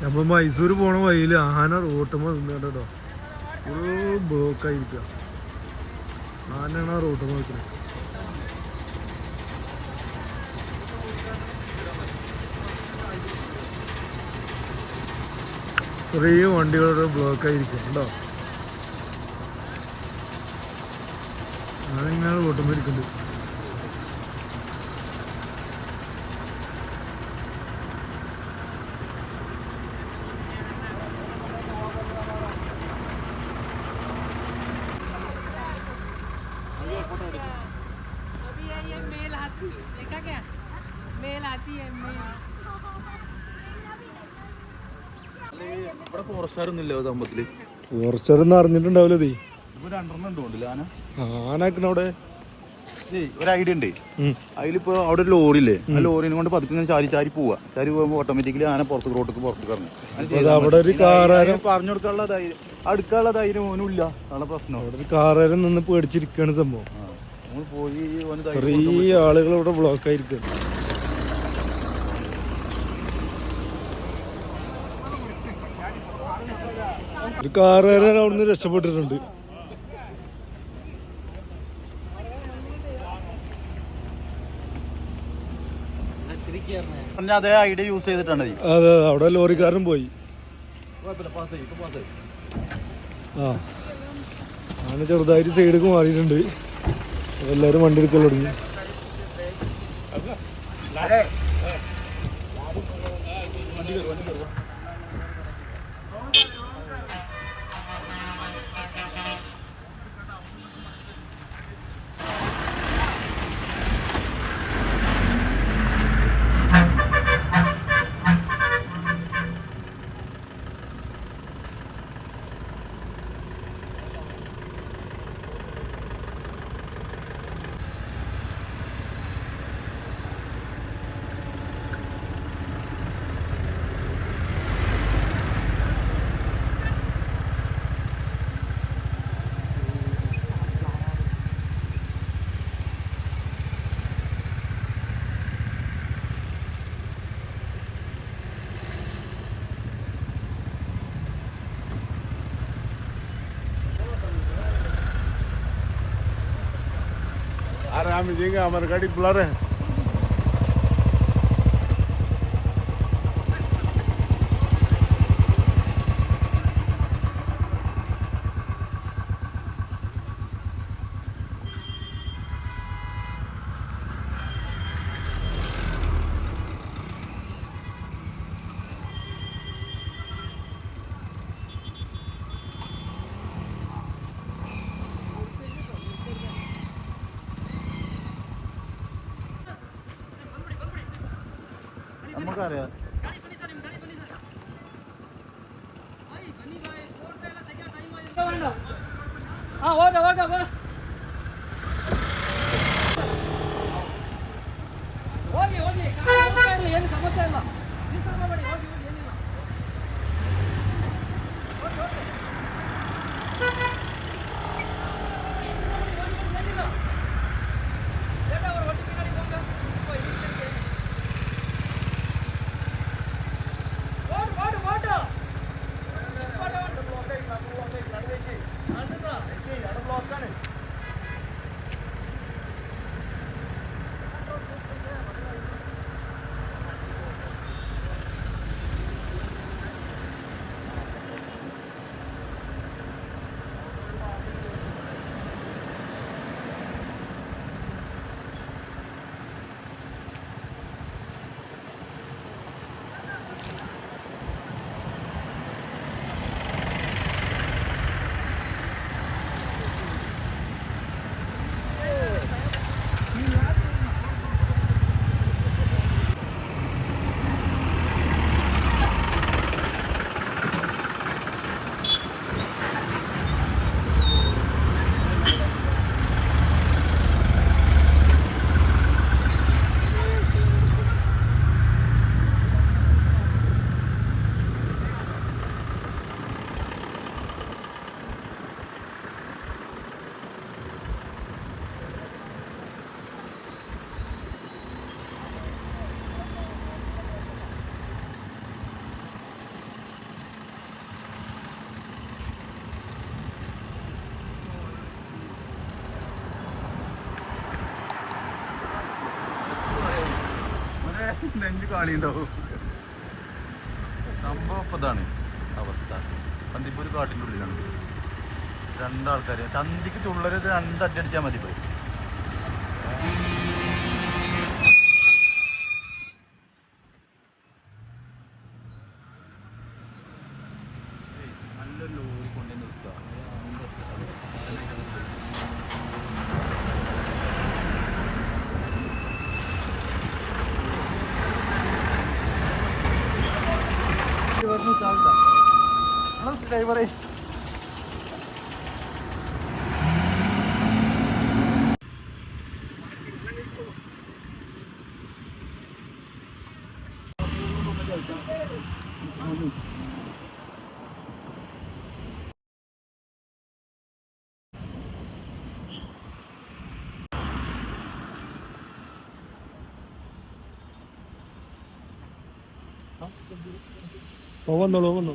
നമ്മൾ മൈസൂർ പോണ വഴിയിൽ ആന റോട്ടുമ്പോൾ നിന്നിട്ടോ ഫുൾ ബ്ലോക്ക് ആയിരിക്കുക ആനയാണ് ആ റോട്ടുമ്പോൾ നിൽക്കുന്നത് കുറേ വണ്ടികളുടെ ബ്ലോക്ക് ആയിരിക്കും കേട്ടോ. ആനങ്ങനെ റോട്ടുമ്പോൾ ഇരിക്കുന്നുണ്ട് സംഭവത്തിൽ ഫോറസ്റ്റർ അറിഞ്ഞിട്ടുണ്ടാവില്ല തീ ഇപ്പൊ രണ്ടെണ്ണം ഉണ്ട് ആന? ആനാക്കണ ഒരു ഐഡിയ ഉണ്ട്. അതിലിപ്പോ അവിടെ ഒരു ലോറി ഇല്ലേ? ആ ലോറിനെ കൊണ്ട് പതുക്കെ ചാരി ചാരി പോവാ. ചാരി പോകുമ്പോ ഓട്ടോമാറ്റിക്കലി ആന പുറത്ത് റോട്ടിക്ക് പുറത്ത് കറങ്ങും പറഞ്ഞു കൊടുക്കാനുള്ള ധൈര്യം. അടുക്കാനുള്ള ധൈര്യം ഓനും ഇല്ല അതാണ് പ്രശ്നം. അവിടെ ഒരു കാറുകാരൻ നിന്ന് പേടിച്ചിരിക്കുകയാണ് സംഭവം. നമ്മൾ പോയി ആളുകൾ ഇവിടെ ബ്ലോക്ക് ആയിരിക്കും ഒരു കാറുകാരൻ അവിടുന്ന് രക്ഷപ്പെട്ടിട്ടുണ്ട്. പറഞ്ഞ അതേ ഐഡിയ യൂസ് ചെയ്തിട്ടാണ് അതെ അതെ അവിടെ ലോറിക്കാരൻ പോയി. ആ. ആണ് ചെറുതായിട്ട് സൈഡിലേക്ക് മാറിയിട്ടുണ്ട്. എല്ലാവരും വണ്ടി എടുക്കാൻ തുടങ്ങി रहा है हम जाएँगे हमारी गाड़ी बुला रहे हैं। કરે હા ઓડો ઓડો ઓડો ಓಡಿ ಓಡಿ ಏನು ಸಮಸ್ಯೆ ಇಲ್ಲ ನೀವು ಓಡಿ ಓಡಿ ಏನಿಲ್ಲ ಓಕೆ ಓಕೆ നെഞ്ച് കാളിയുണ്ടാവും സംഭവം ഇപ്പൊ ഇതാണ് അവസ്ഥ. സന്ദീപ് കാട്ടിന്റെ ഉള്ളിലാണ്. രണ്ടാൾക്കാർ ചന്തിക്ക് തുള്ളരുത് രണ്ടടി അടിച്ചാൽ മതി പോയി. നല്ലൊരു ലോറി കൊണ്ടു നിർത്തുക. ഡ്രൈവറെ പറയും. പോകുന്നുള്ളൂ വന്നോ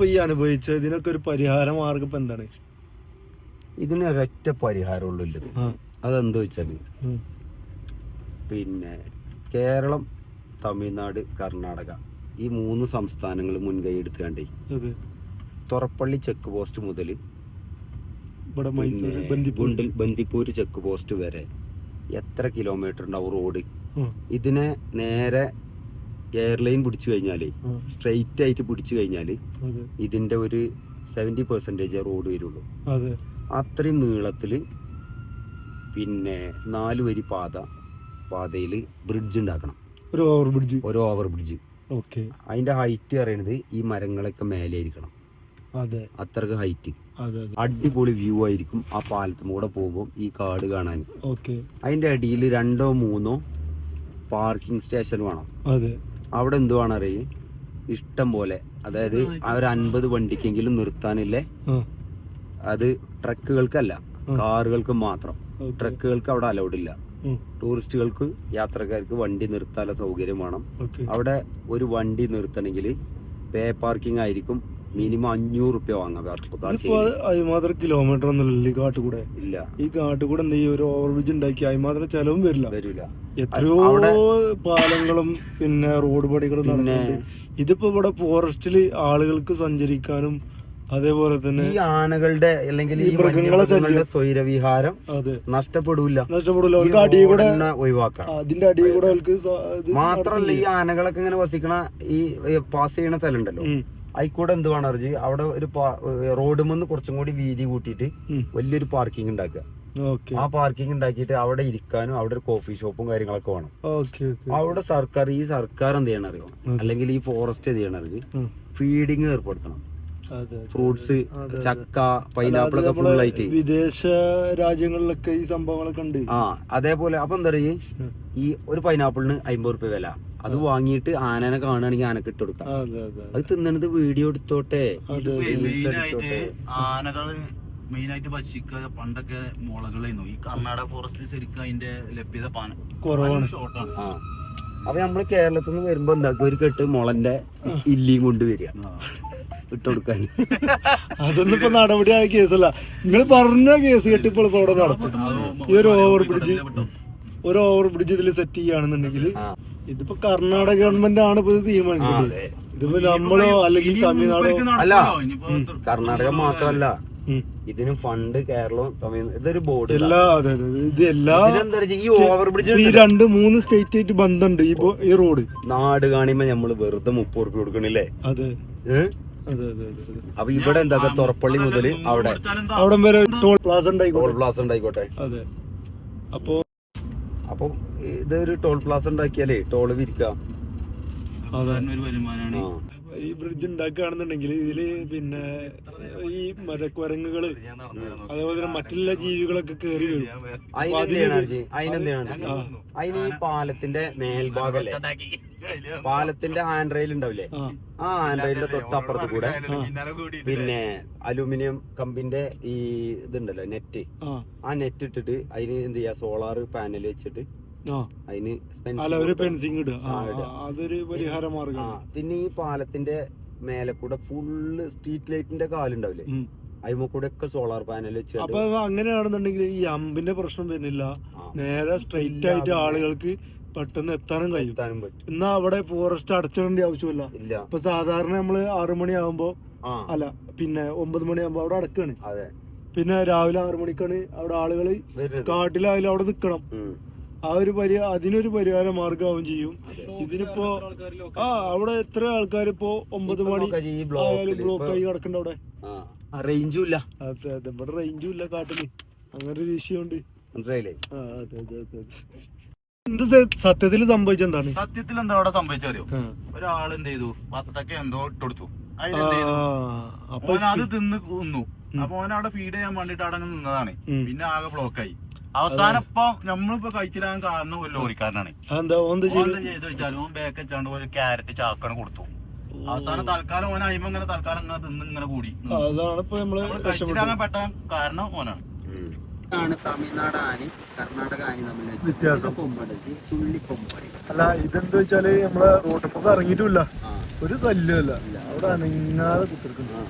ഇപ്പൊ ഈ അനുഭവിച്ച ഇതിനൊക്കെ ഒരു പരിഹാര മാർഗം ഇപ്പൊ എന്താണ്? ഇതിന് ഒരൊറ്റ പരിഹാരമുള്ളൂ ഇല്ലത്. അതെന്താ വെച്ചാൽ പിന്നെ കേരളം തമിഴ്നാട് കർണാടക ഈ മൂന്ന് സംസ്ഥാനങ്ങൾ മുൻകൈ എടുത്തുകൊണ്ടേ തുറപ്പള്ളി ചെക്ക് പോസ്റ്റ് മുതൽ ബന്ദിപ്പൂര്. ചെക്ക് പോസ്റ്റ് വരെ എത്ര കിലോമീറ്റർ ഉണ്ടാവും റോഡ്. ഇതിനെ നേരെ എയർലൈൻ പിടിച്ചു കഴിഞ്ഞാൽ സ്ട്രെയിറ്റ് ആയിട്ട് പിടിച്ചു കഴിഞ്ഞാൽ ഇതിന്റെ ഒരു സെവന്റി പെർസെന്റേജ് റോഡ് വരുള്ളൂ. അതെ. അത്രയും നീളത്തിൽ പിന്നെ നാല് വരി പാത പാതയിൽ ബ്രിഡ്ജ് ഉണ്ടാക്കണം. ഒരു ഓവർ ബ്രിഡ്ജ് ഒരു ഓവർ ബ്രിഡ്ജ് ഓക്കെ അതിന്റെ ഹൈറ്റ് പറയുന്നത് ഈ മരങ്ങളൊക്കെ മേലെ ആയിരിക്കണം അതെ. അത്രയ്ക്ക് ഹൈറ്റ് അടിപൊളി വ്യൂ ആയിരിക്കും ആ പാലത്തും കൂടെ പോകുമ്പോൾ ഈ കാട് കാണാൻ. ഓക്കെ അതിന്റെ അടിയിൽ രണ്ടോ മൂന്നോ പാർക്കിംഗ് സ്റ്റേഷൻ വേണം. അതെ. അവിടെ എന്തുവാണ് അറിയും? ഇഷ്ടം പോലെ. അതായത് അവർ അൻപത് വണ്ടിക്കെങ്കിലും നിർത്താനില്ലേ? അത് ട്രക്കുകൾക്കല്ല കാറുകൾക്ക് മാത്രം. ട്രക്കുകൾക്ക് അവിടെ അലൗഡ് ഇല്ല. ടൂറിസ്റ്റുകൾക്ക് യാത്രക്കാർക്ക് വണ്ടി നിർത്താനുള്ള സൗകര്യം വേണം. അവിടെ ഒരു വണ്ടി നിർത്തണമെങ്കിൽ പേ പാർക്കിംഗ് ആയിരിക്കും. മിനിമം അഞ്ഞൂറ് റുപ്യ വാങ്ങാം ഇപ്പൊ അതിമാത്രം കിലോമീറ്റർ ഒന്നുമില്ല ഈ കാട്ടുകൂടെ ഇല്ല. ഈ കാട്ടുകൂടെ എന്ത് ചെയ്യും? ഒരു ഓവർ ബ്രിഡ്ജ് ഉണ്ടാക്കി അതിമാത്രം ചെലവും വരില്ല. വരില്ല. എത്രയോ പാലങ്ങളും പിന്നെ റോഡ് പണികളും നടന്നു നടക്കുന്നുണ്ട്. ഇതിപ്പോ ഇവിടെ ഫോറസ്റ്റിൽ ആളുകൾക്ക് സഞ്ചരിക്കാനും അതേപോലെ തന്നെ ഈ ആനകളുടെ അല്ലെങ്കിൽ ഈ മൃഗങ്ങളുടെ മൃഗങ്ങളെ സ്വൈരവിഹാരം നഷ്ടപ്പെടില്ല നഷ്ടപ്പെടില്ല ഒഴിവാക്കാം അതിന്റെ അടിയിൽ കൂടെ മാത്രല്ല ഈ ആനകളൊക്കെ ഇങ്ങനെ വസിക്കണ ഈ പാസ് ചെയ്യണ സ്ഥലം ഉണ്ടല്ലോ. ഉം, ആയിക്കൂടെ എന്ത് വേണം അർജി അവിടെ ഒരു റോഡ് മുന്ന് കുറച്ചും കൂടി വീതി കൂട്ടിയിട്ട് വലിയൊരു പാർക്കിംഗ് ഉണ്ടാക്കുക. ആ പാർക്കിംഗ് ഉണ്ടാക്കിയിട്ട് അവിടെ ഇരിക്കാനും അവിടെ ഒരു കോഫി ഷോപ്പും കാര്യങ്ങളൊക്കെ വേണം. അവിടെ സർക്കാർ ഈ സർക്കാർ എന്ത് ചെയ്യണം അറിയോ? അല്ലെങ്കിൽ ഈ ഫോറസ്റ്റ് എന്ത് ചെയ്യണം അറിഞ്ഞ്. ഫീഡിങ് ഏർപ്പെടുത്തണം. ഫ്രൂട്ട്സ്. ചക്ക പൈനാപ്പിൾ ഒക്കെ ഫുൾ ആയിട്ട്. വിദേശ രാജ്യങ്ങളിലൊക്കെ ഈ സംഭവങ്ങളൊക്കെ ഉണ്ട്. ആ അതേപോലെ അപ്പൊ എന്താ പറയുക ഈ ഒരു പൈനാപ്പിളിന് അമ്പത് റുപ്യ വില. അത് വാങ്ങിയിട്ട് ആനനെ കാണുകയാണെങ്കിൽ ആനക്ക് ഇട്ട് കൊടുക്കാം അതെ അതെ അത് തിന്നണത് വീഡിയോ എടുത്തോട്ടെ അതെ, മെയിൻ ആയിട്ട് എടുത്തോട്ടെ. ആനകൾ മെയിനായിട്ട് ഭക്ഷിക്കുക പണ്ടൊക്കെ മുളകളായിരുന്നു ഈ കർണാടക ഫോറസ്റ്റിൽ ശരിക്കും അതിന്റെ ലഭ്യത പാന കുറവാണ് ഷോർട്ടാണ് അപ്പൊ നമ്മൾ കേരളത്തിൽ നിന്ന് വരുമ്പോ എന്താക്കും ഒരു കെട്ട് മുളന്റെ ഇല്ലിയും കൊണ്ട് വരിക ഇട്ട് കൊടുക്കാൻ അതൊന്നും ഇപ്പൊ നടപടിയായ കേസല്ല നിങ്ങൾ പറഞ്ഞ കേസ് കെട്ടിപ്പോൾ ഇപ്പോൾ അവിടെ നടക്കും ഈ ഒരു ഓവർ ബ്രിഡ്ജ് ഒരു ഓവർ ബ്രിഡ്ജ് ഇതിൽ സെറ്റ് ചെയ്യുകയാണെന്നുണ്ടെങ്കിൽ. ഇതിപ്പോ കർണാടക ഗവൺമെന്റ് ആണ് ഇപ്പൊ ഇത് തീരുമാനിക്കുന്നത്. ഇതിപ്പോ നമ്മളോ അല്ലെങ്കിൽ തമിഴ്നാടോ അല്ല. കർണാടക മാത്രമല്ല ഇതിന് ഫണ്ട് കേരളം തമിഴ് ഇതൊരു ബോർഡ് എല്ലാ അതെ അതെ ഇത് എല്ലാ ഈ ഓവർ ബ്രിഡ്ജ് ഈ രണ്ട് മൂന്ന് സ്റ്റേറ്റ് ആയിട്ട് ബന്ധമുണ്ട് ഈ ഈ റോഡ് നാട് കാണുമ്പോ നമ്മൾ വെറുതെ മുപ്പത് റുപ്യ കൊടുക്കണില്ലേ അതെ. അപ്പൊ ഇവിടെ എന്താ തുറപ്പള്ളി മുതൽ അവിടെ അവിടെ വരെ ടോൾ പ്ലാസ ടോൾ പ്ലാസ ഉണ്ടായിക്കോട്ടെ അതെ അപ്പോ അപ്പൊ ഇതൊരു ടോൾ പ്ലാസ ഉണ്ടാക്കിയാലേ ടോൾ വിരിക്കാം. ഒരു വരുമാനമാണ് ഈ ബ്രിഡ്ജ് ഉണ്ടാക്കുകയാണെന്നുണ്ടെങ്കിൽ ഇതിൽ പിന്നെ ഈ മരക്കുരങ്ങുകൾ അതേപോലെ തന്നെ മറ്റുള്ള ജീവികളൊക്കെ കയറി വരും. അതിന് ഈ പാലത്തിന്റെ മേൽഭാഗല്ലേ? പാലത്തിന്റെ ഹാൻഡ് റെയിൽ ഉണ്ടാവില്ലേ? ആ. ഹാൻഡ് റെയിലിന്റെ തൊട്ടപ്പുറത്ത് കൂടെ പിന്നെ അലൂമിനിയം കമ്പിന്റെ ഈ ഇതുണ്ടല്ലോ നെറ്റ്. ആ. നെറ്റ് ഇട്ടിട്ട് അതിന് എന്ത് ചെയ്യാ? സോളാർ പാനൽ വെച്ചിട്ട് അതിന് അല്ല ഒരു. ഫെൻസിങ് ഇടുക. അതൊരു പരിഹാര ആ പിന്നെ ഈ പാലത്തിന്റെ മേലെ കൂടെ ഫുള്ള് സ്ട്രീറ്റ് ലൈറ്റിന്റെ കാലുണ്ടാവില്ലേ. അതിമ കൂടെ ഒക്കെ സോളാർ പാനൽ അപ്പൊ അങ്ങനെയാണെന്നുണ്ടെങ്കിൽ ഈ അമ്പിന്റെ പ്രശ്നം വരുന്നില്ല. നേരെ സ്ട്രൈറ്റ് ആയിട്ട് ആളുകൾക്ക് പെട്ടെന്ന് എത്താനും കഴിയും. എന്നാ അവിടെ ഫോറസ്റ്റ് അടച്ചിടേണ്ട ആവശ്യമില്ല. ഇല്ല. ഇപ്പൊ സാധാരണ നമ്മൾ ആറു മണിയാകുമ്പോ അല്ല പിന്നെ ഒമ്പത് മണിയാകുമ്പോ അവിടെ അടക്കാണ്. പിന്നെ രാവിലെ ആറു മണിക്കാണ് അവിടെ ആളുകൾ കാട്ടിലായാലും അവിടെ നിക്കണം. ആ ഒരു പരി അതിനൊരു പരിഹാര മാർഗമാവും ചെയ്യും. ഇതിനിപ്പോ ആ അവിടെ എത്ര ആൾക്കാർ ഇപ്പോ ഒമ്പത് മണി ബ്ലോക്ക് ആയി കിടക്കണ്ട അവിടെ. ആ റേഞ്ചും ഇല്ല. അതെ അതെ ഇവിടെ റേഞ്ചും ഇല്ല കാട്ടിൽ. അങ്ങനെ ഒരു വിഷയമുണ്ട്. മനസ്സിലായില്ലേ? ആ അതെ അതെ അതെ അതെ. എന്ത് സ- സത്യത്തിൽ സംഭവിച്ചെന്താണ് സത്യത്തിൽ എന്താ അവിടെ സംഭവിച്ചറിയോ? ഒരാൾ എന്ത് ചെയ്തു? പത്തൊക്കെ എന്തോ അപ്പൊ അത് തിന്ന് തിന്നു. അപ്പൊ അവൻ അവിടെ ഫീഡ് ചെയ്യാൻ വേണ്ടിട്ട് അവിടെ നിന്നതാണ്. പിന്നെ ആകെ ബ്ലോക്കായി അവസാനം ഇപ്പൊ നമ്മളിപ്പോ കഴിച്ചിടാൻ കാരണം ഒരു ലോറിക്കാരനാണ്. എന്താ ചെയ്തു? ബാക്ക് വെച്ചാണ്ട് ഒരു ക്യാരറ്റ് ചാക്കണ് കൊടുത്തു. അവസാനം തൽക്കാലം ഓന അയിമ ഇങ്ങനെ തൽക്കാലം ഇങ്ങനെ തിന്ന് ഇങ്ങനെ കൂടി. കഴിച്ചിടാൻ പെട്ട കാരണം ഓനാണ്. ആണ് തമിഴ്നാട് ആനി കർണാടക ആനി തമ്മിൽ വ്യത്യാസം. കൊമ്പടച്ച് ചുള്ളിക്കൊമ്പടി. അല്ല ഇതെന്താ വെച്ചാൽ നമ്മളെ റോട്ടപ്പൊക്കെ ഇറങ്ങിയിട്ടില്ല ഒരു ശല്യമല്ല അവിടെ അനങ്ങാതെ കുത്തിരിക്കുന്നു.